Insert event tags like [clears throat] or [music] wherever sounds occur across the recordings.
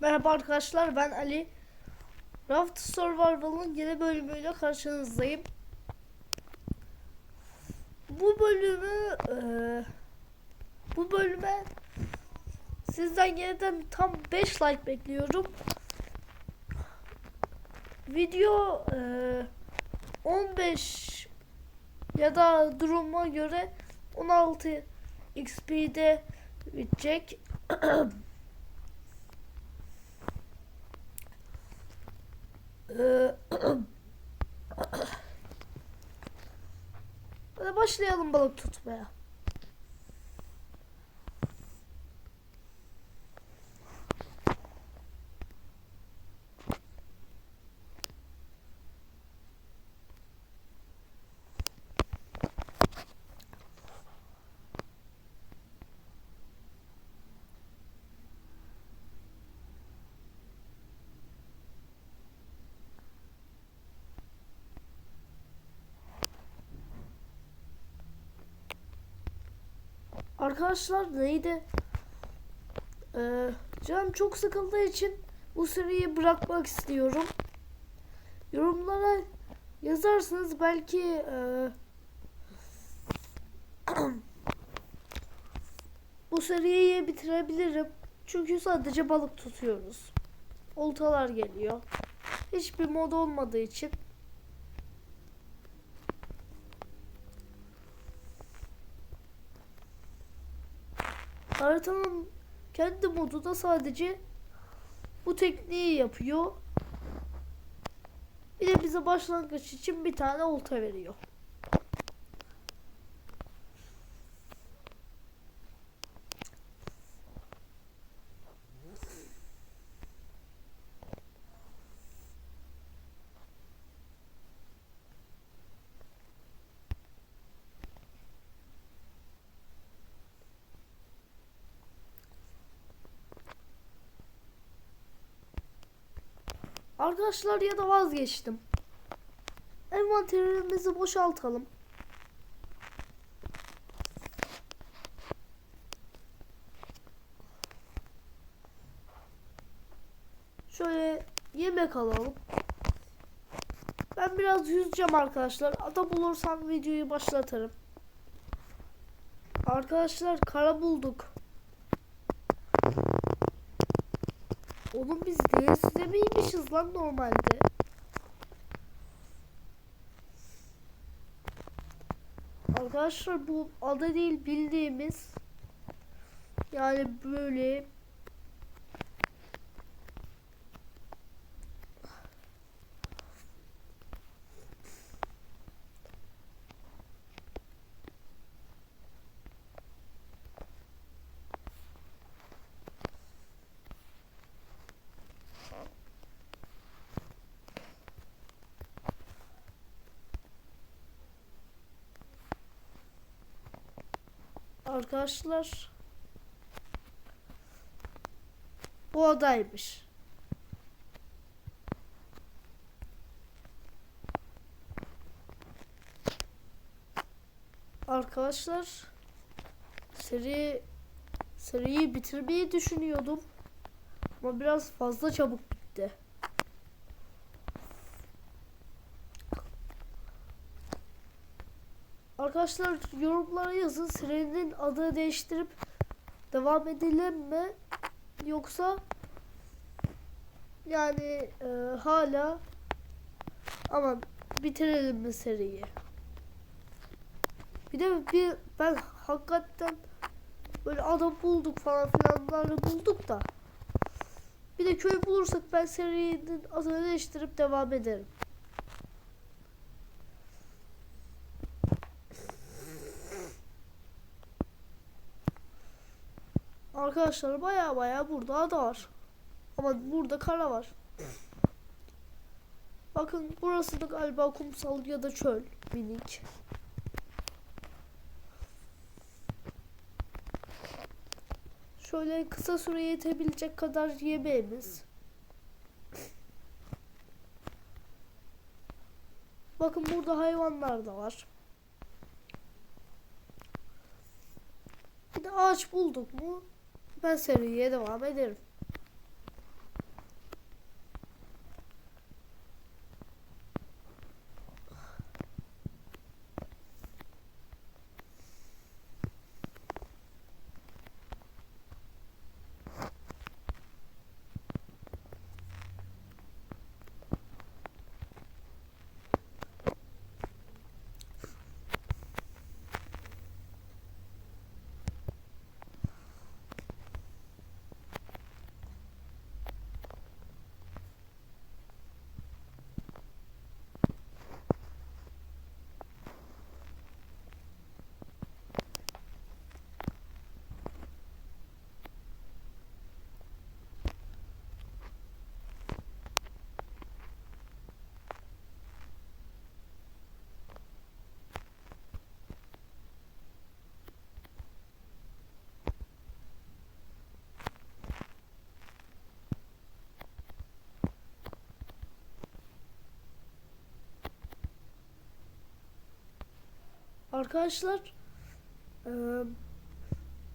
Merhaba arkadaşlar ben Ali. Raft Survival'ın yeni bölümüyle karşınızdayım. Bu bölümü eee, bu bölüme sizden yeniden tam 5 like bekliyorum. Video eee, 15 ya da duruma göre 16 XP'de bitecek. [clears throat] [clears throat] Hadi başlayalım balık tutmaya. Arkadaşlar neydi? Ee, canım çok sıkıldığı için bu seriyi bırakmak istiyorum. Yorumlara yazarsınız belki ee, [clears throat] bu seriyi bitirebilirim. Çünkü sadece balık tutuyoruz. Oltalar geliyor. Hiçbir mod olmadığı için Haritanın kendi modu da sadece bu tekniği yapıyor. Bir de bize başlangıç için bir tane olta veriyor. Arkadaşlar ya da vazgeçtim. Envanterimizi boşaltalım. Şöyle yemek alalım. Ben biraz yüzeceğim arkadaşlar. Ada bulursam videoyu başlatırım. Arkadaşlar kara bulduk. Oğlum biz denizde miymişiz lan normalde? Arkadaşlar bu ada değil bildiğimiz yani böyle arkadaşlar bu adaymış. Arkadaşlar seri seriyi bitirmeyi düşünüyordum. Ama biraz fazla çabuk Arkadaşlar yorumlara yazın. Serinin adını değiştirip devam edelim mi? Yoksa yani e, hala aman bitirelim mi seriyi? Bir de bir ben hakikaten böyle adam bulduk falan filanları bulduk da. Bir de köy bulursak ben serinin adını değiştirip devam ederim. Arkadaşlar baya baya burada ada var. Ama burada kara var. Bakın burası da galiba kumsal ya da çöl minik. Şöyle kısa süre yetebilecek kadar yemeğimiz. Bakın burada hayvanlar da var. Bir de ağaç bulduk mu ben seriye devam ederim. Arkadaşlar eee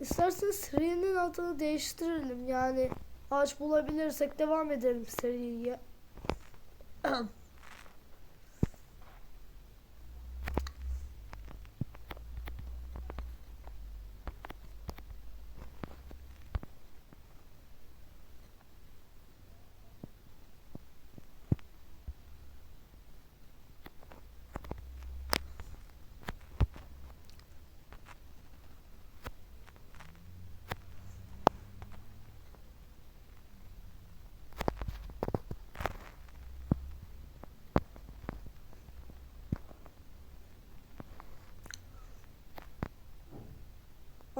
isterseniz serinin adını değiştirelim. Yani ağaç bulabilirsek devam edelim seriye. [clears throat]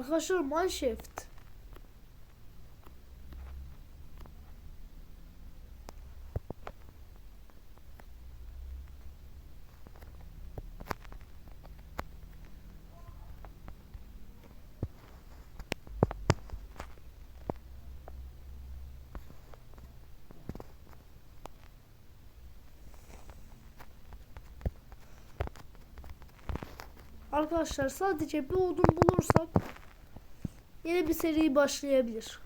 Arkadaşlar Mineshaft. Arkadaşlar sadece bir odun bulursak yeni bir seri başlayabilir.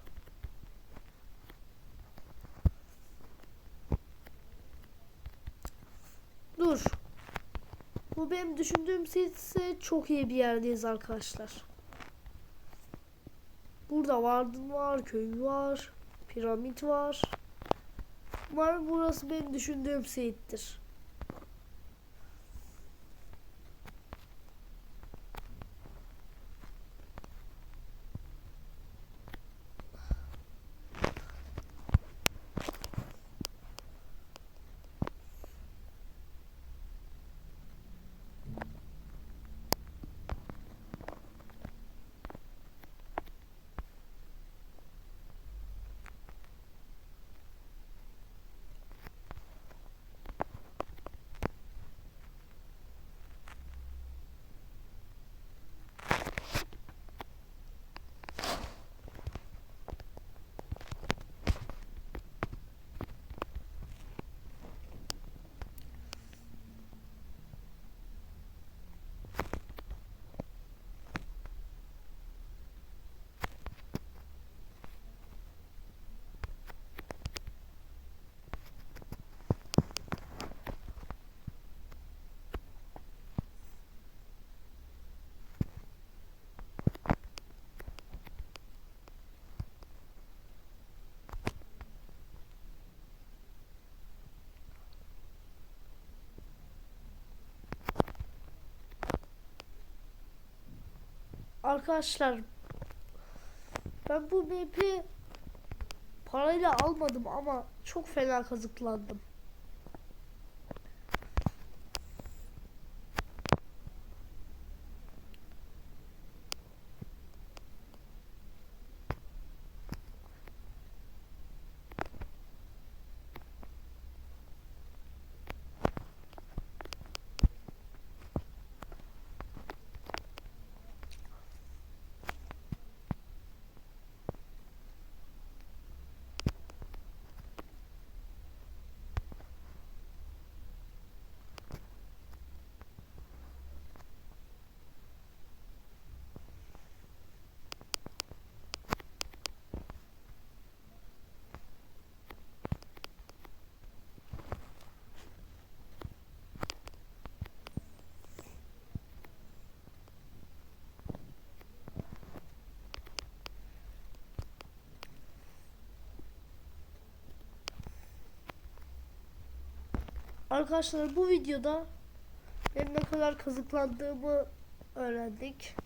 Dur. Bu benim düşündüğüm ise çok iyi bir yerdeyiz arkadaşlar. Burada vardın var, köy var, piramit var. Umarım burası benim düşündüğüm seyittir. Arkadaşlar ben bu map'i parayla almadım ama çok fena kazıklandım. Arkadaşlar bu videoda benim ne kadar kazıklandığımı öğrendik.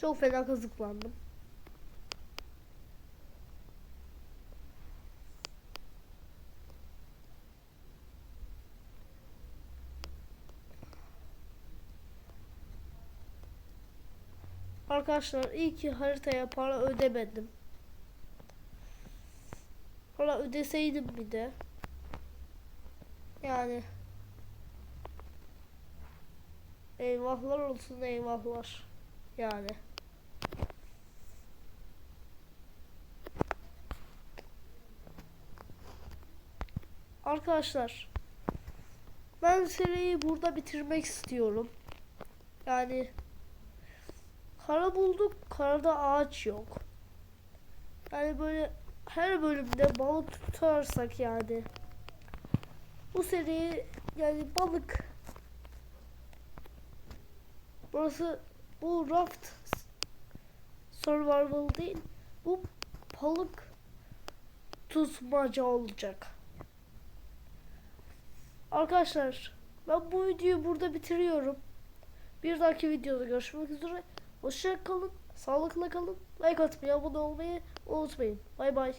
Çok fena kazıklandım. Arkadaşlar iyi ki haritaya para ödemedim. Para ödeseydim bir de. Yani eyvahlar olsun eyvahlar. Yani. Arkadaşlar ben seriyi burada bitirmek istiyorum. Yani kara bulduk, karada ağaç yok. Yani böyle her bölümde balık tutarsak yani bu seri yani balık burası bu raft survival değil bu balık tutmaca olacak. Arkadaşlar ben bu videoyu burada bitiriyorum. Bir dahaki videoda görüşmek üzere. Hoşça kalın, sağlıkla kalın. Like atmayı, abone olmayı unutmayın. Bay bay.